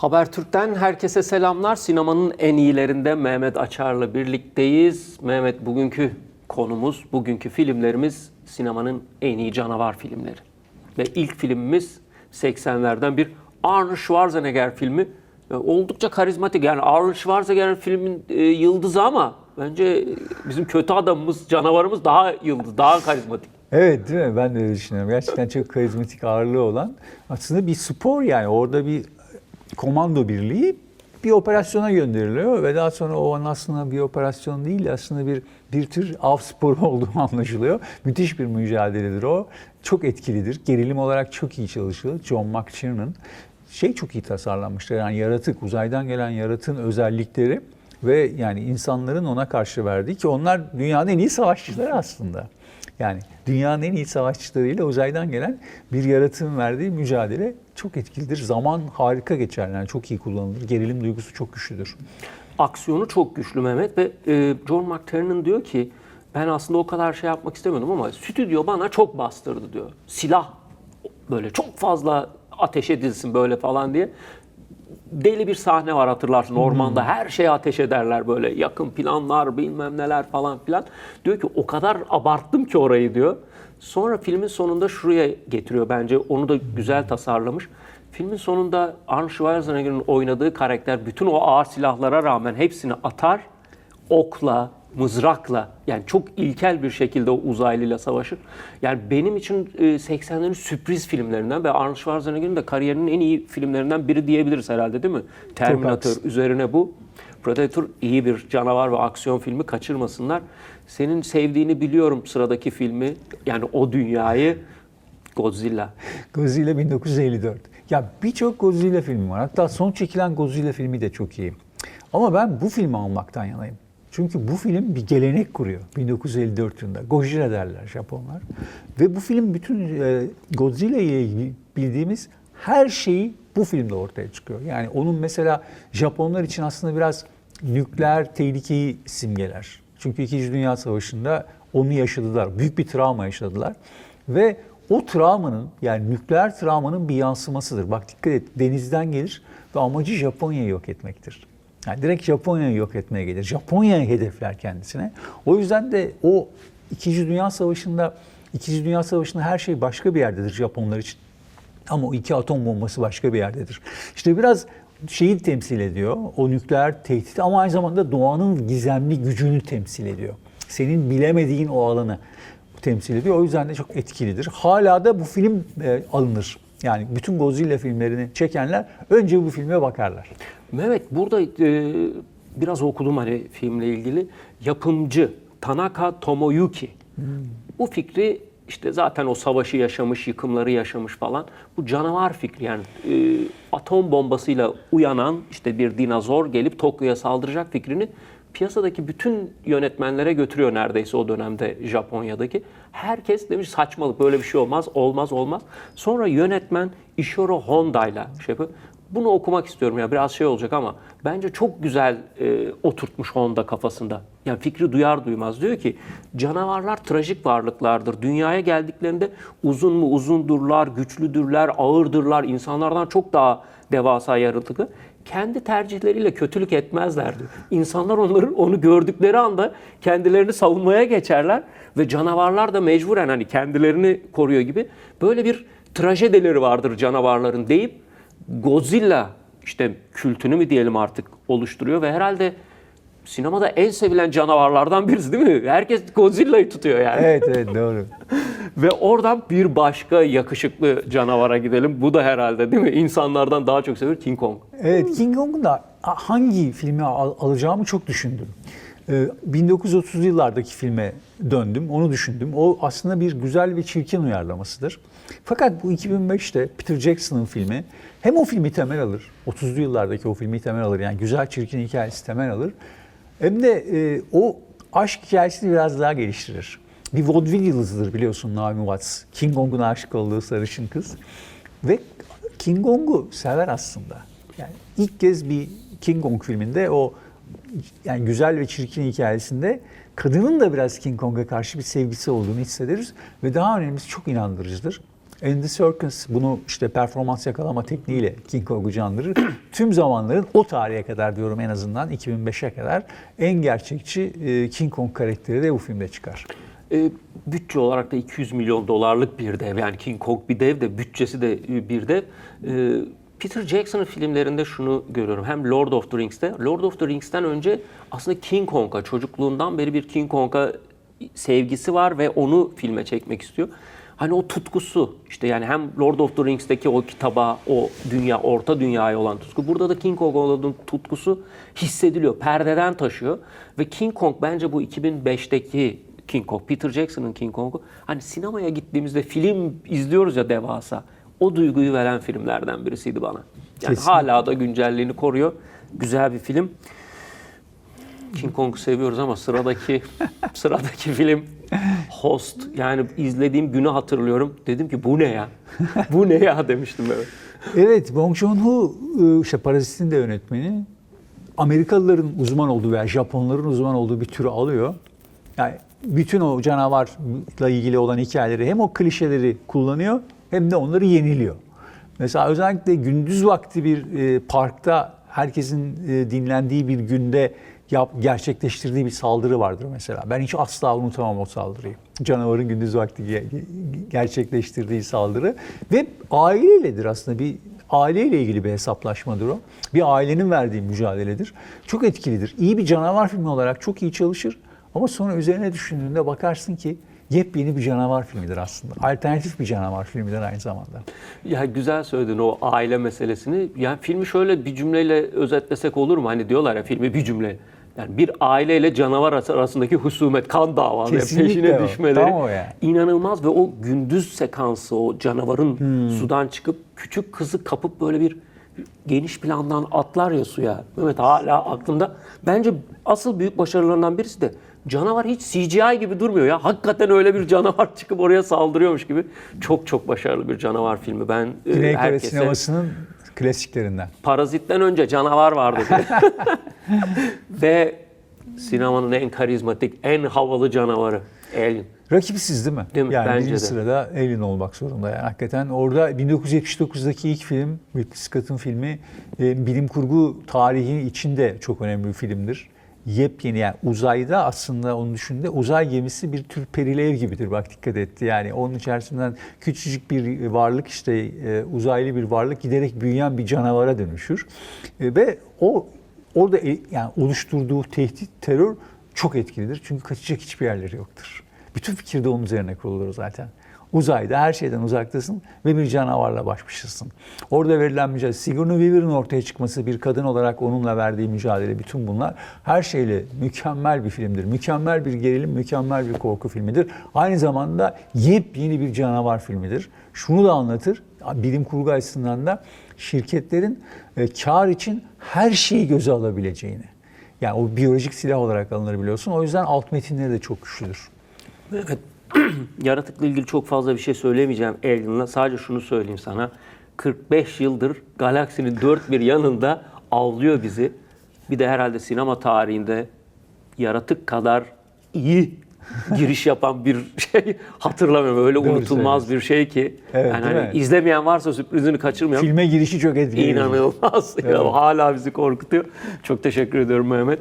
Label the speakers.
Speaker 1: Habertürk'ten herkese selamlar. Sinemanın en iyilerinde Mehmet Açar'la birlikteyiz. Mehmet bugünkü konumuz, bugünkü filmlerimiz sinemanın en iyi canavar filmleri. Ve ilk filmimiz 80'lerden bir Arnold Schwarzenegger filmi. E, Oldukça karizmatik. Yani Arnold Schwarzenegger filmin e, yıldızı ama bence bizim kötü adamımız, canavarımız daha yıldız, daha karizmatik.
Speaker 2: Evet değil mi? Ben de öyle düşünüyorum. Gerçekten çok karizmatik ağırlığı olan aslında bir spor yani. Orada bir komando birliği bir operasyona gönderiliyor ve daha sonra o aslında bir operasyon değil aslında bir bir tür av sporu olduğu anlaşılıyor. Müthiş bir mücadeledir o. Çok etkilidir. Gerilim olarak çok iyi çalışılır. John McTiernan şey çok iyi tasarlanmıştır. Yani yaratık, uzaydan gelen yaratığın özellikleri ve yani insanların ona karşı verdiği ki onlar dünyanın en iyi savaşçıları aslında. Yani dünyanın en iyi savaşçılarıyla uzaydan gelen bir yaratığın verdiği mücadele çok etkilidir. Zaman harika geçer yani çok iyi kullanılır. Gerilim duygusu çok güçlüdür.
Speaker 1: aksiyonu çok güçlü Mehmet ve e, John McTiernan diyor ki ben aslında o kadar şey yapmak istemiyordum ama stüdyo bana çok bastırdı diyor. Silah böyle çok fazla ateş edilsin böyle falan diye. Deli bir sahne var hatırlarsın ormanda her şeye ateş ederler böyle yakın planlar bilmem neler falan filan. Diyor ki o kadar abarttım ki orayı diyor. Sonra filmin sonunda şuraya getiriyor bence onu da güzel tasarlamış. Filmin sonunda Arnold Schwarzenegger'in oynadığı karakter bütün o ağır silahlara rağmen hepsini atar, okla, mızrakla yani çok ilkel bir şekilde o uzaylıyla savaşır. Yani benim için e, 80'lerin sürpriz filmlerinden ve Arnold Schwarzenegger'in de kariyerinin en iyi filmlerinden biri diyebiliriz herhalde değil mi? Terminator üzerine bu. Predator iyi bir canavar ve aksiyon filmi kaçırmasınlar. Senin sevdiğini biliyorum sıradaki filmi yani o dünyayı Godzilla.
Speaker 2: Godzilla 1954. Ya birçok Godzilla filmi var. Hatta son çekilen Godzilla filmi de çok iyi. Ama ben bu filmi almaktan yanayım. Çünkü bu film bir gelenek kuruyor 1954 yılında. Gojira derler Japonlar. Ve bu film bütün e, Godzilla bildiğimiz her şeyi bu filmde ortaya çıkıyor. Yani onun mesela Japonlar için aslında biraz nükleer tehlikeyi simgeler. Çünkü İkinci Dünya Savaşı'nda onu yaşadılar. Büyük bir travma yaşadılar. Ve o travmanın yani nükleer travmanın bir yansımasıdır. Bak dikkat et denizden gelir ve amacı Japonya'yı yok etmektir. Yani direkt Japonya'yı yok etmeye gelir. Japonya'yı hedefler kendisine. O yüzden de o İkinci Dünya Savaşı'nda İkinci Dünya Savaşı'nda her şey başka bir yerdedir Japonlar için. Ama o iki atom bombası başka bir yerdedir. İşte biraz şeyi temsil ediyor. O nükleer tehdit ama aynı zamanda doğanın gizemli gücünü temsil ediyor. Senin bilemediğin o alanı temsil ediyor. O yüzden de çok etkilidir. Hala da bu film e, alınır. Yani bütün Godzilla filmlerini çekenler önce bu filme bakarlar.
Speaker 1: Mehmet burada e, biraz okudum hani filmle ilgili. Yapımcı Tanaka Tomoyuki. Bu fikri işte zaten o savaşı yaşamış, yıkımları yaşamış falan. Bu canavar fikri yani e, atom bombasıyla uyanan işte bir dinozor gelip Tokyo'ya saldıracak fikrini piyasadaki bütün yönetmenlere götürüyor neredeyse o dönemde Japonya'daki. Herkes demiş saçmalık böyle bir şey olmaz, olmaz, olmaz. Sonra yönetmen Ishiro Honda'yla şey yapıyor. Bunu okumak istiyorum ya biraz şey olacak ama bence çok güzel e, oturtmuş Honda kafasında. Yani fikri duyar duymaz diyor ki canavarlar trajik varlıklardır. Dünyaya geldiklerinde uzun mu uzundurlar, güçlüdürler, ağırdırlar. insanlardan çok daha devasa yaratıklı. Kendi tercihleriyle kötülük etmezler diyor. İnsanlar onların onu gördükleri anda kendilerini savunmaya geçerler ve canavarlar da mecburen hani kendilerini koruyor gibi böyle bir trajedileri vardır canavarların deyip Godzilla işte kültünü mü diyelim artık oluşturuyor ve herhalde sinemada en sevilen canavarlardan birisi değil mi? Herkes Godzilla'yı tutuyor yani.
Speaker 2: Evet evet doğru.
Speaker 1: Ve oradan bir başka yakışıklı canavara gidelim. Bu da herhalde değil mi? İnsanlardan daha çok sevilir King Kong.
Speaker 2: Evet King Kong'un da hangi filmi al- alacağımı çok düşündüm. Ee, 1930'lu yıllardaki filme döndüm, onu düşündüm. O aslında bir güzel ve çirkin uyarlamasıdır. Fakat bu 2005'te Peter Jackson'ın filmi hem o filmi temel alır, 30'lu yıllardaki o filmi temel alır. Yani güzel çirkin hikayesi temel alır. Hem de e, o aşk hikayesini biraz daha geliştirir. Bir vaudeville yıldızıdır biliyorsun Naomi Watts. King Kong'un aşık olduğu sarışın kız. Ve King Kong'u sever aslında. Yani ilk kez bir King Kong filminde o yani güzel ve çirkin hikayesinde kadının da biraz King Kong'a karşı bir sevgisi olduğunu hissederiz ve daha önemlisi çok inandırıcıdır. Andy Serkis bunu işte performans yakalama tekniğiyle King Kong'u canlandırır. Tüm zamanların o tarihe kadar diyorum en azından 2005'e kadar en gerçekçi e, King Kong karakteri de bu filmde çıkar.
Speaker 1: E, bütçe olarak da 200 milyon dolarlık bir dev. Yani King Kong bir dev de bütçesi de bir dev. E, Peter Jackson'ın filmlerinde şunu görüyorum. Hem Lord of the Rings'te, Lord of the Rings'ten önce aslında King Kong'a, çocukluğundan beri bir King Kong'a sevgisi var ve onu filme çekmek istiyor. Hani o tutkusu işte yani hem Lord of the Rings'teki o kitaba, o dünya, orta dünyaya olan tutku. Burada da King Kong'a olan tutkusu hissediliyor. Perdeden taşıyor. Ve King Kong bence bu 2005'teki King Kong, Peter Jackson'ın King Kong'u. Hani sinemaya gittiğimizde film izliyoruz ya devasa. O duyguyu veren filmlerden birisiydi bana. Yani
Speaker 2: Kesinlikle.
Speaker 1: hala da güncelliğini koruyor. Güzel bir film. King Kong'u seviyoruz ama sıradaki sıradaki film Host. Yani izlediğim günü hatırlıyorum. Dedim ki bu ne ya? bu ne ya demiştim böyle.
Speaker 2: Evet, Bong Joon-ho e, işte Parazit'in de yönetmeni. Amerikalıların uzman olduğu veya Japonların uzman olduğu bir türü alıyor. Yani bütün o canavarla ilgili olan hikayeleri hem o klişeleri kullanıyor hem de onları yeniliyor. Mesela özellikle gündüz vakti bir e, parkta herkesin e, dinlendiği bir günde yap, gerçekleştirdiği bir saldırı vardır mesela. Ben hiç asla unutamam o saldırıyı. Canavarın gündüz vakti ge- ge- gerçekleştirdiği saldırı ve aileyledir aslında bir aileyle ilgili bir hesaplaşmadır o. Bir ailenin verdiği mücadeledir. Çok etkilidir. İyi bir canavar filmi olarak çok iyi çalışır ama sonra üzerine düşündüğünde bakarsın ki yepyeni bir canavar filmidir aslında. Alternatif bir canavar filmidir aynı zamanda.
Speaker 1: Ya güzel söyledin o aile meselesini. Yani filmi şöyle bir cümleyle özetlesek olur mu? Hani diyorlar ya filmi bir cümle. Yani bir aileyle canavar arasındaki husumet, kan davaları,
Speaker 2: Kesinlikle
Speaker 1: peşine
Speaker 2: o.
Speaker 1: düşmeleri
Speaker 2: Tam o yani.
Speaker 1: inanılmaz ve o gündüz sekansı, o canavarın
Speaker 2: Hmm.
Speaker 1: sudan çıkıp küçük kızı kapıp böyle bir geniş plandan atlar ya suya. Mehmet hala aklımda. Bence asıl büyük başarılarından birisi de canavar hiç CGI gibi durmuyor ya. Hakikaten öyle bir canavar çıkıp oraya saldırıyormuş gibi. Çok çok başarılı bir canavar filmi. Ben e,
Speaker 2: Güney Kore sinemasının klasiklerinden.
Speaker 1: Parazit'ten önce canavar vardı. Ve sinemanın en karizmatik, en havalı canavarı Alien.
Speaker 2: Rakipsiz değil mi?
Speaker 1: Değil mi?
Speaker 2: Yani
Speaker 1: Bence
Speaker 2: birinci
Speaker 1: de.
Speaker 2: sırada Alien olmak zorunda. Yani hakikaten orada 1979'daki ilk film, Ridley Scott'ın filmi e, bilim kurgu tarihi içinde çok önemli bir filmdir. Yepyeni yani uzayda aslında onun düşündüğünde uzay gemisi bir tür perili ev gibidir bak dikkat etti. Yani onun içerisinden küçücük bir varlık işte e, uzaylı bir varlık giderek büyüyen bir canavara dönüşür. E, ve o orada e, yani oluşturduğu tehdit, terör çok etkilidir. Çünkü kaçacak hiçbir yerleri yoktur. Bütün fikir de onun üzerine kurulur zaten. Uzayda her şeyden uzaktasın ve bir canavarla baş. Orada verilen mücadele, Sigourney Weaver'ın ortaya çıkması, bir kadın olarak onunla verdiği mücadele, bütün bunlar her şeyle mükemmel bir filmdir. Mükemmel bir gerilim, mükemmel bir korku filmidir. Aynı zamanda yepyeni bir canavar filmidir. Şunu da anlatır, bilim kurgu açısından da şirketlerin e, kar için her şeyi göze alabileceğini. Yani o biyolojik silah olarak alınır biliyorsun. O yüzden alt metinleri de çok güçlüdür.
Speaker 1: Evet. Yaratıkla ilgili çok fazla bir şey söylemeyeceğim Alien'la. Sadece şunu söyleyeyim sana. 45 yıldır galaksinin dört bir yanında avlıyor bizi. Bir de herhalde sinema tarihinde yaratık kadar iyi giriş yapan bir şey hatırlamıyorum. Öyle
Speaker 2: Doğru
Speaker 1: unutulmaz bir şey ki.
Speaker 2: Evet,
Speaker 1: yani hani izlemeyen varsa sürprizini kaçırmayalım.
Speaker 2: Filme girişi çok etkileyici.
Speaker 1: İnanılmaz. Ya,
Speaker 2: Evet.
Speaker 1: hala bizi korkutuyor. Çok teşekkür ediyorum Mehmet.